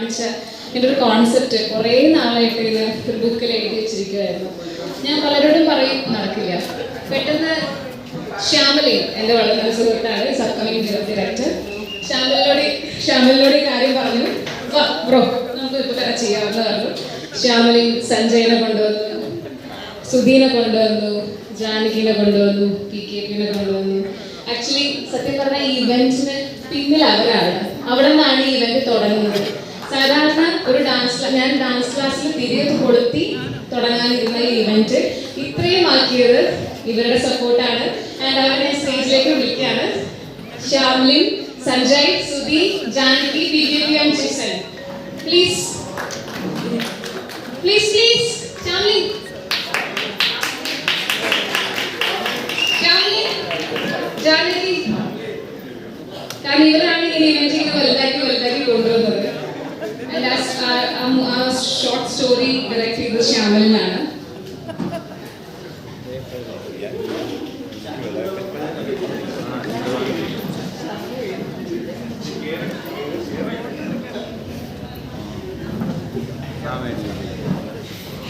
കാണിച്ച എന്റെ ഒരു കോൺസെപ്റ്റ് കുറേ നാളായിട്ട് ഇത് ഒരു ബുക്കിൽ എഴുതി വെച്ചിരിക്കുമായിരുന്നു ഞാൻ പലരോടും പറയും നടക്കില്ല. പെട്ടെന്ന് ശ്യാമലി എന്റെ വളരെ നല്ല സുഹൃത്താണ് സബ്കമിങ് ഡയറക്ടർ ശ്യാമലിനോട് ശ്യാമലിനോട് കാര്യം പറഞ്ഞു. ബ്രോ നമുക്ക് ഇപ്പോൾ തന്നെ ചെയ്യാമെന്ന് പറഞ്ഞു ശ്യാമലി സഞ്ജയനെ കൊണ്ടുവന്നു സുധീനെ കൊണ്ടുവന്നു ജാനകിനെ കൊണ്ടുവന്നു പി കെ പിനെ കൊണ്ടുവന്നു. ആക്ച്വലി സത്യം പറഞ്ഞാൽ ഈ ഇവന്റ്സിന് പിന്നിൽ അവരാണ്. അവിടെ നിന്നാണ് ഈ ഇവന്റ് തുടങ്ങുന്നത്. ഞാൻ ഡാൻസ് ക്ലാസ്സിൽ തിരികെ കൊളുത്തി തുടങ്ങാനിരുന്ന ഈ ഇവന്റ് ഇത്രയും ആക്കിയത് ഇവരുടെ സപ്പോർട്ടാണ് ആൻഡ് അവരെ സ്റ്റേജിലേക്ക് വിളിക്കുകയാണ്. Shyamlin Sanjay Sudhi Janaki P K P M Jison please please please Shyamlin. Janaki Janaki. കാരണം ഇവരാണ് ശ്യാമലിനാണ്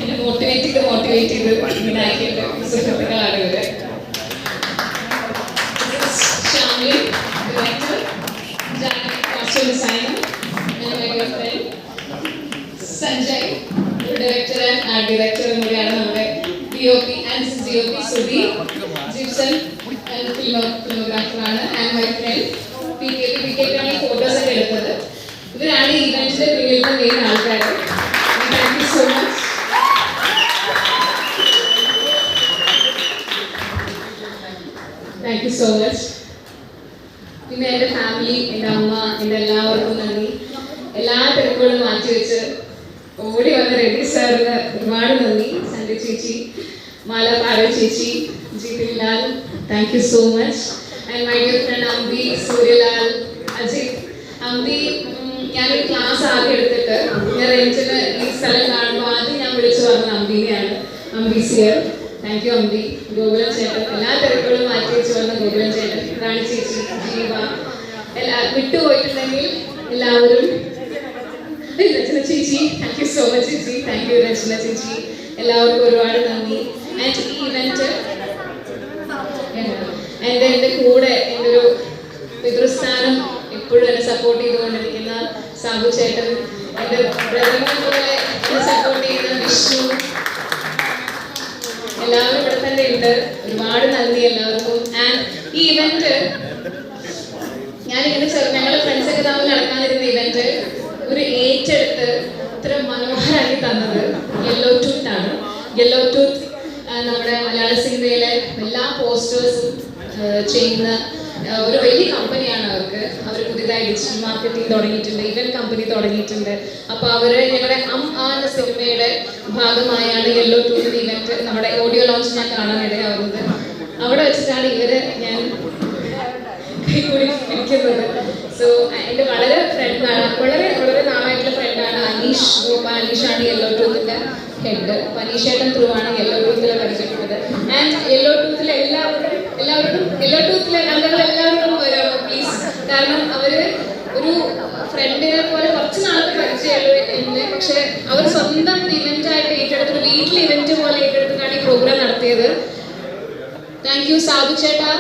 എന്നെ മോട്ടിവേറ്റ് ചെയ്ത് മോട്ടിവേറ്റ് ചെയ്ത് ഇതാക്കിയിട്ട് സുഹൃത്തുക്കളാണ്. Director and കൂടിയാണ് നമ്മുടെ D O P and G O P Sudhi Gipson ഫിലോഗ്രാഫറാണ് and my friend P K P ആണ് ഫോട്ടോസ് ഒക്കെ എടുത്തത്. ഇവരാണ് ഈ ഇവന്റിന്റെ പിന്നിലത്തെ മെയിൻ ആൾക്കാർ thank you so much thank you so much പിന്നെ എന്റെ ഫാമിലി എന്റെ അമ്മ എന്റെ എല്ലാവർക്കും നന്ദി. എല്ലാ തിരക്കുകളും മാറ്റി വെച്ച് ഓടി വന്ന റെഡി സാറിന് ഒരുപാട് നന്ദി. സന്റെ ചേച്ചി മാല പാരോ ചേച്ചി Jithin Lal thank you so much and my dear friend Ambi Suryalal Ajith ഉം, ഞാനൊരു ക്ലാസ് ആദ്യം എടുത്തിട്ട് ഞാൻ റെഞ്ചിന് ഈ സ്ഥലം കാണുമ്പോൾ ആദ്യം ഞാൻ വിളിച്ചു പറഞ്ഞത് അമ്പിനെയാണ് അമ്പി സിയർ താങ്ക് യു അമ്പി ഗോകുലം ചേട്ടൻ. എല്ലാ തിരക്കുകളും മാറ്റി വെച്ച് വന്ന ഗോകുലം ചേട്ടൻ. റാണി ചേച്ചി ജീവ. എല്ലാ വിട്ടുപോയിട്ടുണ്ടെങ്കിൽ എല്ലാവരും രചന ചേച്ചി താങ്ക് യു സോ മച്ച് ചേച്ചി. താങ്ക് യു രചന ചേച്ചി. എല്ലാവർക്കും ഒരുപാട് നന്ദി. ആൻഡ് ഈ ഇവന്റ് എന്റെ എന്റെ കൂടെ എന്റെ ഒരു പിതൃസ്ഥാനം എപ്പോഴും എന്നെ സപ്പോർട്ട് ചെയ്തുകൊണ്ടിരിക്കുന്ന സാബു ചേട്ടൻ എന്റെ ബ്രദറിനെ പോലെ സപ്പോർട്ട് ചെയ്യുന്ന വിഷ്ണു. എല്ലാവരും ഇവിടെ തന്നെ ഉണ്ട്. ഒരുപാട് നന്ദി എല്ലാവർക്കും. ആൻഡ് ഈ ഇവന്റ് ഞാൻ ഇങ്ങനെ ഫ്രണ്ട്സ് ഒക്കെ തമ്മിൽ നടക്കാനിരുന്ന ഇവന്റ് ഒരു ഏറ്റെടുത്ത് ഇത്ര മനോഹരമാക്കി തന്നത് യെല്ലോ ടൂത്ത് ആണ്. യെല്ലോ ടൂത്ത് നമ്മുടെ മലയാള സിനിമയിലെ എല്ലാ പോസ്റ്റേഴ്സും ചെയ്യുന്ന ഒരു വലിയ കമ്പനിയാണ് അവർക്ക്. അവർ പുതിയതായി ഡിജിറ്റൽ മാർക്കറ്റിംഗ് തുടങ്ങിയിട്ടുണ്ട് ഇവന്റ് കമ്പനി തുടങ്ങിയിട്ടുണ്ട്. അപ്പൊ അവർ ഞങ്ങളുടെ അം ആ എന്ന സിനിമയുടെ ഭാഗമായാണ് യെല്ലോ ടൂത്ത് ഇവന്റ് നമ്മുടെ ഓഡിയോ ലോഞ്ച് ഞാൻ കാണാൻ ഇടയാവുന്നത്. അവിടെ വെച്ചിട്ടാണ് ഇവർ ഞാൻ കൂടി ഇരിക്കുന്നത്. സോ എന്റെ വളരെ ഫ്രണ്ട് വളരെ അനീഷ് ഗോപാൽ അനീഷാണ് യെല്ലോ ടൂത്തിന്റെ ഹെഡ് അപ്പോൾ ത്രൂവാണ് യെല്ലോ ടൂത്തിൽ പഠിച്ചിട്ടുള്ളത്. ആൻഡ് യെല്ലോ ടൂത്തിലെ എല്ലാവരും എല്ലാവർക്കും യെല്ലോ ടൂത്തിലെ അംഗങ്ങൾ എല്ലാവരോടും വരാമോ പ്ലീസ് കാരണം അവർ ഒരു ഫ്രണ്ടിനെ പോലെ കുറച്ച് നാളത്തെ പരിചയമുള്ളൂ പക്ഷെ അവർ സ്വന്തം ഇവന്റ് ആയിട്ട് ഏറ്റെടുത്ത് ഒരു വീട്ടിൽ ഇവന്റ് പോലെ ഏറ്റെടുത്തിട്ടാണ് ഈ പ്രോഗ്രാം നടത്തിയത്. താങ്ക് യു സാബു ചേട്ടാ.